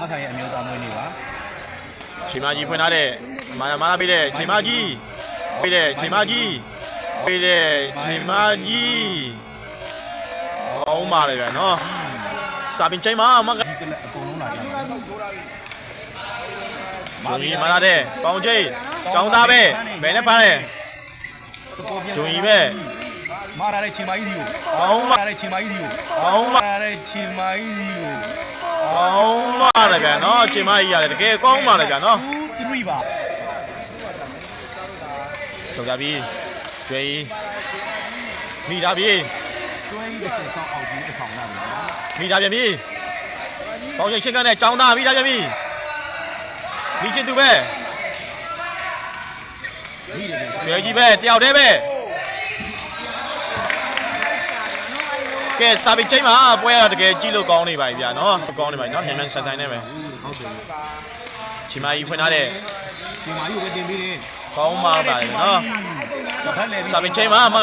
မခိုင်ရဲ့အမျိုးသားမွေးနေ့ပါချိန်မကြီးဖွင့်ထားတဲ့မာနာမာနာပေးတဲ့ချိန်မကြီးပေးတဲ့ချိန်မကြီးပေးတဲ့ချိန်မကြီးကောင်းပါလေဗျာနော်စာပင်ချိန်မမကဒီကလည်းအကုန်လုံးလာကြပါဂျုံကြီးမာနာတဲ့ပေါင်ချိန်ကျောင်းသားပဲဘယ်နဲ့ပါလဲစပေါ်ပြန်ဂျုံကြီးပဲမာရတဲ့ချင်းမကြီးဒီကိုကောင်းပါမာရတဲ့ချင်းမကြီးဒီကိုကောင်းပါမာရတဲ့ချင်းမကြီးဒီကိုကောင်း ပါလေဗျာနော်ချိန်မကြီးရတယ်တကယ်ကောင်းပါလေဗျာနော်2 3ပါထုတ်ကြပြီကျွေးမိတာပြီတွဲကြီးတစ်ဆက်ဆောင်အောက်ကြီးတစ်ထောင်လာပြီနော်မိတာပြန်ပြီပေါင်ချိန်ရှင်းကန်းနဲ့ကျောင်းသားမိတာပြန်ပြီမိချစ်သူပဲဒီလေကျွေးကြီးပဲတယောက်တည်းပဲ ကဲစာပေချိန်မှာပွဲရတကယ်ကြည့်လို့ကောင်းနေပါပြီဗျာနော်ကောင်းနေပါပြီနော်မြန်မြန်ဆန်ဆန်နဲ့ပဲဟုတ်တယ်ချီမကြီးဖွင့်ထားတဲ့ချင်းမကြီးကိုပဲတင်ပေးတယ်ကောင်းပါပါလေနော်ဖတ်လေစာပေချိန်မှာမ